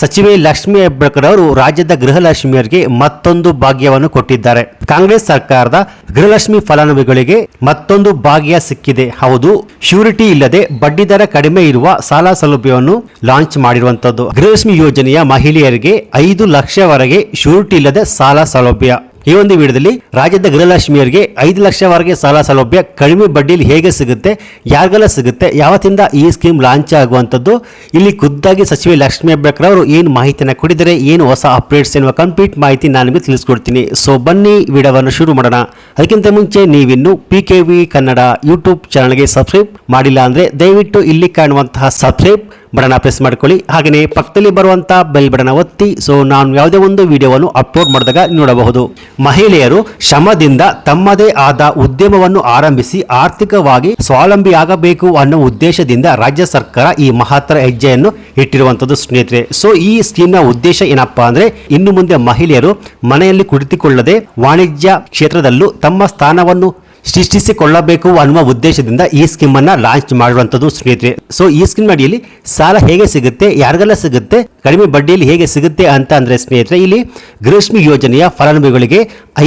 ಸಚಿವೆ ಲಕ್ಷ್ಮಿ ಹೆಬ್ಬಾಳ್ಕರ್ ಅವರು ರಾಜ್ಯದ ಗೃಹಲಕ್ಷ್ಮಿಯರಿಗೆ ಮತ್ತೊಂದು ಭಾಗ್ಯವನ್ನು ಕೊಟ್ಟಿದ್ದಾರೆ. ಕಾಂಗ್ರೆಸ್ ಸರ್ಕಾರದ ಗೃಹಲಕ್ಷ್ಮಿ ಫಲಾನುಭವಿಗಳಿಗೆ ಮತ್ತೊಂದು ಭಾಗ್ಯ ಸಿಕ್ಕಿದೆ. ಹೌದು, ಶ್ಯೂರಿಟಿ ಇಲ್ಲದೆ ಬಡ್ಡಿದರ ಕಡಿಮೆ ಇರುವ ಸಾಲ ಸೌಲಭ್ಯವನ್ನು ಲಾಂಚ್ ಮಾಡಿರುವಂತದ್ದು ಗೃಹಲಕ್ಷ್ಮಿ ಯೋಜನೆಯ ಮಹಿಳೆಯರಿಗೆ ಐದು ಲಕ್ಷವರೆಗೆ ಶ್ಯೂರಿಟಿ ಇಲ್ಲದೆ ಸಾಲ ಸೌಲಭ್ಯ. ಈ ಒಂದು ವಿಡಿಯೋದಲ್ಲಿ ರಾಜ್ಯದ ಗೃಹಲಕ್ಷ್ಮಿಯರಿಗೆ ಐದು ಲಕ್ಷವರೆಗೆ ಸಾಲ ಸೌಲಭ್ಯ ಕಡಿಮೆ ಬಡ್ಡಿಯಲ್ಲಿ ಹೇಗೆ ಸಿಗುತ್ತೆ, ಯಾರಿಗೆಲ್ಲ ಸಿಗುತ್ತೆ, ಯಾವತ್ತಿಂದ ಈ ಸ್ಕೀಮ್ ಲಾಂಚ್ ಆಗುವಂಥದ್ದು, ಇಲ್ಲಿ ಖುದ್ದಾಗಿ ಸಚಿವೆ ಲಕ್ಷ್ಮೀ ಅವರು ಏನು ಮಾಹಿತಿಯನ್ನು ಕೊಡಿದರೆ ಏನು ಹೊಸ ಅಪ್ಡೇಟ್ಸ್ ಎನ್ನುವ ಕಂಪ್ಲೀಟ್ ಮಾಹಿತಿ ನಾನು ನಿಮಗೆ ತಿಳಿಸ್ಕೊಡ್ತೀನಿ. ಸೊ ಬನ್ನಿ ವಿಡಿಯೋವನ್ನು ಶುರು ಮಾಡೋಣ. ಅದಕ್ಕಿಂತ ಮುಂಚೆ ನೀವಿನ್ನು P K V Kannada YouTube ಚಾನಲ್ಗೆ ಸಬ್ಸ್ಕ್ರೈಬ್ ಮಾಡಿಲ್ಲ ಅಂದರೆ ದಯವಿಟ್ಟು ಇಲ್ಲಿ ಕಾಣುವಂತಹ ಸಬ್ಸ್ಕ್ರೈಬ್ ಬಟನ್ ಪ್ರೆಸ್ ಮಾಡ್ಕೊಳ್ಳಿ. ಹಾಗೆಯೇ ಪಕ್ಕದಲ್ಲಿ ಬರುವಂತ ಬೆಲ್ ಬಟನ್ ಒತ್ತಿ. ಸೊ ನಾನು ಯಾವುದೇ ಒಂದು ವಿಡಿಯೋವನ್ನು ಅಪ್ಲೋಡ್ ಮಾಡಿದಾಗ ನೋಡಬಹುದು. ಮಹಿಳೆಯರು ಶ್ರಮದಿಂದ ತಮ್ಮದೇ ಆದ ಉದ್ಯಮವನ್ನು ಆರಂಭಿಸಿ ಆರ್ಥಿಕವಾಗಿ ಸ್ವಾವಲಂಬಿ ಆಗಬೇಕು ಅನ್ನೋ ಉದ್ದೇಶದಿಂದ ರಾಜ್ಯ ಸರ್ಕಾರ ಈ ಮಹತ್ತರ ಹೆಜ್ಜೆಯನ್ನು ಇಟ್ಟಿರುವಂತದ್ದು ಸ್ನೇಹಿತರೆ. ಸೊ ಈ ಸ್ಕೀಮ್ನ ಉದ್ದೇಶ ಏನಪ್ಪಾ ಅಂದ್ರೆ ಇನ್ನು ಮುಂದೆ ಮಹಿಳೆಯರು ಮನೆಯಲ್ಲಿ ಕುಳಿತುಕೊಳ್ಳದೆ ವಾಣಿಜ್ಯ ಕ್ಷೇತ್ರದಲ್ಲೂ ತಮ್ಮ ಸ್ಥಾನವನ್ನು ಸೃಷ್ಟಿಸಿಕೊಳ್ಳಬೇಕು ಅನ್ನುವ ಉದ್ದೇಶದಿಂದ ಈ ಸ್ಕೀಮ್ ಅನ್ನ ಲಾಂಚ್ ಮಾಡುವಂತದ್ದು ಸ್ನೇಹಿತರೆ. ಸೊ ಈ ಸ್ಕೀಮ್ ಅಡಿಯಲ್ಲಿ ಸಾಲ ಹೇಗೆ ಸಿಗುತ್ತೆ, ಯಾರಿಗೆಲ್ಲ ಸಿಗುತ್ತೆ, ಕಡಿಮೆ ಬಡ್ಡಿಯಲ್ಲಿ ಹೇಗೆ ಸಿಗುತ್ತೆ ಅಂತ ಅಂದ್ರೆ ಸ್ನೇಹಿತರೆ, ಇಲ್ಲಿ ಗೃಹಲಕ್ಷ್ಮಿ ಯೋಜನೆಯ ಫಲಾನುಭವಿಗಳಿಗೆ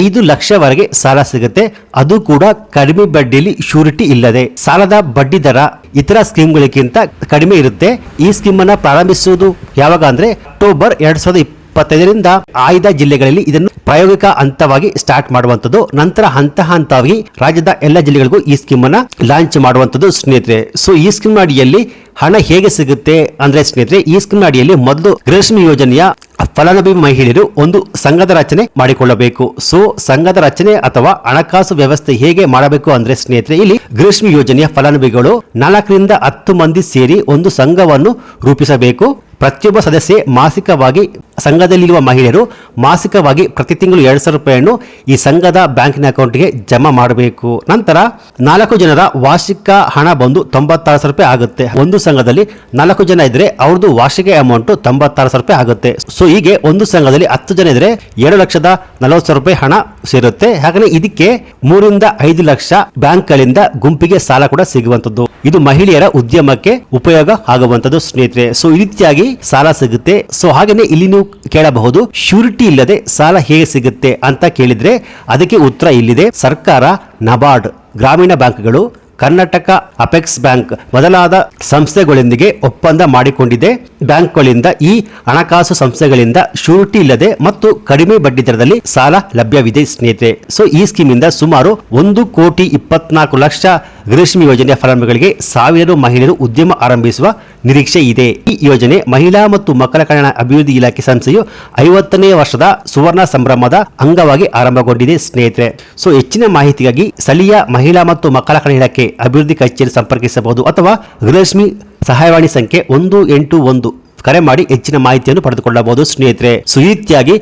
ಐದು ಲಕ್ಷವರೆಗೆ ಸಾಲ ಸಿಗುತ್ತೆ. ಅದು ಕೂಡ ಕಡಿಮೆ ಬಡ್ಡಿಯಲ್ಲಿ ಶ್ಯೂರಿಟಿ ಇಲ್ಲದೆ. ಸಾಲದ ಬಡ್ಡಿ ದರ ಇತರ ಸ್ಕೀಮ್ಗಳಿಗಿಂತ ಕಡಿಮೆ ಇರುತ್ತೆ. ಈ ಸ್ಕೀಮ್ ಅನ್ನ ಪ್ರಾರಂಭಿಸುವುದು ಯಾವಾಗ ಅಂದ್ರೆ ಅಕ್ಟೋಬರ್ ಎರಡ್ ಸಾವಿರದ ಇಪ್ಪತ್ತೈದರಿಂದ ಆಯ್ದ ಜಿಲ್ಲೆಗಳಲ್ಲಿ ಇದನ್ನು ಪ್ರಾಯೋಗಿಕ ಹಂತವಾಗಿ ಸ್ಟಾರ್ಟ್ ಮಾಡುವಂತದ್ದು ನಂತರ ಹಂತ ಹಂತವಾಗಿ ರಾಜ್ಯದ ಎಲ್ಲ ಜಿಲ್ಲೆಗಳಿಗೂ ಈ ಸ್ಕೀಮ್ ಅನ್ನ ಲಾಂಚ್ ಮಾಡುವಂತದ್ದು ಸ್ನೇಹಿತರೆ. ಸೊ ಈ ಸ್ಕೀಮ್ ಅಡಿಯಲ್ಲಿ ಹಣ ಹೇಗೆ ಸಿಗುತ್ತೆ ಅಂದ್ರೆ ಸ್ನೇಹಿತರೆ, ಈ ಸ್ಕೀಮ್ ಅಡಿಯಲ್ಲಿ ಮೊದಲು ಗೃಹಲಕ್ಷ್ಮಿ ಯೋಜನೆಯ ಫಲಾನುಭವಿ ಮಹಿಳೆಯರು ಒಂದು ಸಂಘದ ರಚನೆ ಮಾಡಿಕೊಳ್ಳಬೇಕು. ಸೊ ಸಂಘದ ರಚನೆ ಅಥವಾ ಹಣಕಾಸು ವ್ಯವಸ್ಥೆ ಹೇಗೆ ಮಾಡಬೇಕು ಅಂದ್ರೆ ಸ್ನೇಹಿತರೆ, ಇಲ್ಲಿ ಗೃಹಲಕ್ಷ್ಮಿ ಯೋಜನೆಯ ಫಲಾನುಭವಿಗಳು ನಾಲ್ಕರಿಂದ ಹತ್ತು ಮಂದಿ ಸೇರಿ ಒಂದು ಸಂಘವನ್ನು ರೂಪಿಸಬೇಕು. ಪ್ರತಿಯೊಬ್ಬ ಸದಸ್ಯೆ ಮಾಸಿಕವಾಗಿ ಸಂಘದಲ್ಲಿರುವ ಮಹಿಳೆಯರು ಮಾಸಿಕವಾಗಿ ಪ್ರತಿ ತಿಂಗಳು ಎರಡು ಸಾವಿರ ರೂಪಾಯಿಯನ್ನು ಈ ಸಂಘದ ಬ್ಯಾಂಕಿನ ಅಕೌಂಟ್ಗೆ ಜಮಾ ಮಾಡಬೇಕು. ನಂತರ ನಾಲ್ಕು ಜನರ ವಾರ್ಷಿಕ ಹಣ ಬಂದು ತೊಂಬತ್ತಾರು ಸಾವಿರ ರೂಪಾಯಿ ಆಗುತ್ತೆ. ಒಂದು ಸಂಘದಲ್ಲಿ ನಾಲ್ಕು ಜನ ಇದ್ರೆ ಅವ್ರದ್ದು ವಾರ್ಷಿಕ ಅಮೌಂಟ್ ತೊಂಬತ್ತಾರು ಸಾವಿರ ರೂಪಾಯಿ ಆಗುತ್ತೆ. ಸೊ ಹೀಗೆ ಒಂದು ಸಂಘದಲ್ಲಿ ಹತ್ತು ಜನ ಇದ್ರೆ ಎರಡು ಲಕ್ಷದ ನಲವತ್ತು ಸಾವಿರ ರೂಪಾಯಿ ಹಣ ಸೇರುತ್ತೆ. ಹಾಗೆ ಇದಕ್ಕೆ ಮೂರಿಂದ ಐದು ಲಕ್ಷ ಬ್ಯಾಂಕ್ಗಳಿಂದ ಗುಂಪಿಗೆ ಸಾಲ ಕೂಡ ಸಿಗುವಂತದ್ದು ಇದು ಮಹಿಳೆಯರ ಉದ್ಯಮಕ್ಕೆ ಉಪಯೋಗ ಆಗುವಂತದ್ದು ಸ್ನೇಹಿತರೆ. ಸೊ ಈ ರೀತಿಯಾಗಿ ಸಾಲ ಸಿಗುತ್ತೆ. ಸೊ ಹಾಗೇನೆ ಇಲ್ಲಿ ನೀವು ಕೇಳಬಹುದು, ಶ್ಯೂರಿಟಿ ಇಲ್ಲದೆ ಸಾಲ ಹೇಗೆ ಸಿಗುತ್ತೆ ಅಂತ ಕೇಳಿದ್ರೆ, ಅದಕ್ಕೆ ಉತ್ತರ ಇಲ್ಲಿದೆ. ಸರ್ಕಾರ, ನಬಾರ್ಡ್ ಗ್ರಾಮೀಣ ಬ್ಯಾಂಕ್ಗಳು, ಕರ್ನಾಟಕ ಅಪೆಕ್ಸ್ ಬ್ಯಾಂಕ್ ಮೊದಲಾದ ಸಂಸ್ಥೆಗಳೊಂದಿಗೆ ಒಪ್ಪಂದ ಮಾಡಿಕೊಂಡಿದೆ. ಬ್ಯಾಂಕ್ಗಳಿಂದ ಈ ಹಣಕಾಸು ಸಂಸ್ಥೆಗಳಿಂದ ಶೂರಿಟಿ ಇಲ್ಲದೆ ಮತ್ತು ಕಡಿಮೆ ಬಡ್ಡಿ ದರದಲ್ಲಿ ಸಾಲ ಲಭ್ಯವಿದೆ ಸ್ನೇಹಿತರೆ. ಸೊ ಈ ಸ್ಕೀಮಿಂದ ಸುಮಾರು ಒಂದು ಕೋಟಿ ಇಪ್ಪತ್ನಾಲ್ಕು ಲಕ್ಷ ಗೃಹಲಕ್ಷ್ಮಿ ಯೋಜನೆಯ ಫಲಾನುಭವಿಗಳಿಗೆ ಸಾವಿರಾರು ಮಹಿಳೆಯರು ಉದ್ಯಮ ಆರಂಭಿಸುವ ನಿರೀಕ್ಷೆ ಇದೆ. ಈ ಯೋಜನೆ ಮಹಿಳಾ ಮತ್ತು ಮಕ್ಕಳ ಕಲ್ಯಾಣ ಅಭಿವೃದ್ಧಿ ಇಲಾಖೆ ಸಂಸ್ಥೆಯು ಐವತ್ತನೇ ವರ್ಷದ ಸುವರ್ಣ ಸಂಭ್ರಮದ ಅಂಗವಾಗಿ ಆರಂಭಗೊಂಡಿದೆ ಸ್ನೇಹಿತರೆ. ಸೊ ಹೆಚ್ಚಿನ ಮಾಹಿತಿಗಾಗಿ ಸ್ಥಳೀಯ ಮಹಿಳಾ ಮತ್ತು ಮಕ್ಕಳ ಕಲ್ಯಾಣ ಇಲಾಖೆ ಅಭಿವೃದ್ಧಿ ಕಚೇರಿ ಸಂಪರ್ಕಿಸಬಹುದು ಅಥವಾ ಗೃಹಲಕ್ಷ್ಮಿ ಸಹಾಯವಾಣಿ ಸಂಖ್ಯೆ ಒಂದು ಎಂಟು ಒಂದು. ಕರೆ ಮಾಡಿ ಹೆಚ್ಚಿನ ಮಾಹಿತಿಯನ್ನು ಪಡೆದುಕೊಳ್ಳಬಹುದು. ಸ್ನೇಹಿತರೆ ಸೊ ಈ ರೀತಿಯಾಗಿ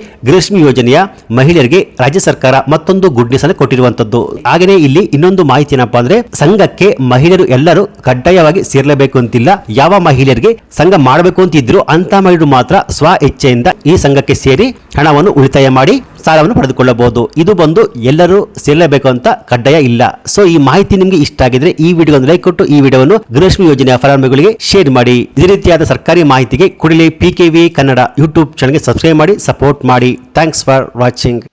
ಯೋಜನೆಯ ಮಹಿಳೆಯರಿಗೆ ರಾಜ್ಯ ಸರ್ಕಾರ ಮತ್ತೊಂದು ಗುಡ್ ನ್ಯೂಸ್ ಅನ್ನು ಕೊಟ್ಟಿರುವಂತದ್ದು ಹಾಗೆಯೇ ಇಲ್ಲಿ ಇನ್ನೊಂದು ಮಾಹಿತಿ ಏನಪ್ಪಾ ಅಂದ್ರೆ, ಸಂಘಕ್ಕೆ ಮಹಿಳೆಯರು ಎಲ್ಲರೂ ಕಡ್ಡಾಯವಾಗಿ ಸೇರಲೇಬೇಕು ಅಂತಿಲ್ಲ. ಯಾವ ಮಹಿಳೆಯರಿಗೆ ಸಂಘ ಮಾಡಬೇಕು ಅಂತ ಇದ್ರು ಅಂತ ಮಹಿಳೆಯರು ಮಾತ್ರ ಸ್ವ ಇಚ್ಛೆಯಿಂದ ಈ ಸಂಘಕ್ಕೆ ಸೇರಿ ಹಣವನ್ನು ಉಳಿತಾಯ ಮಾಡಿ ಸಾಲವನ್ನು ಪಡೆದುಕೊಳ್ಳಬಹುದು. ಇದು ಬಂದು ಎಲ್ಲರೂ ಸೇರಲೇಬೇಕು ಅಂತ ಕಡ್ಡಾಯ ಇಲ್ಲ. ಸೊ ಈ ಮಾಹಿತಿ ನಿಮಗೆ ಇಷ್ಟ ಆಗಿದ್ರೆ ಈ ವಿಡಿಯೋ ಲೈಕ್ ಕೊಟ್ಟು ಈ ವಿಡಿಯೋವನ್ನು ಗೃಹಲಕ್ಷ್ಮಿ ಯೋಜನೆಯ ಫಲಾನುಭವಿಗಳಿಗೆ ಶೇರ್ ಮಾಡಿ. ಇದೇ ರೀತಿಯಾದ ಸರ್ಕಾರಿ ಮಾಹಿತಿಗೆ ಕೂಡಲೇ P K V Kannada YouTube ಚಾನಲ್ಗೆ ಸಬ್ಸ್ಕ್ರೈಬ್ ಮಾಡಿ ಸಪೋರ್ಟ್ ಮಾಡಿ. Thanks for watching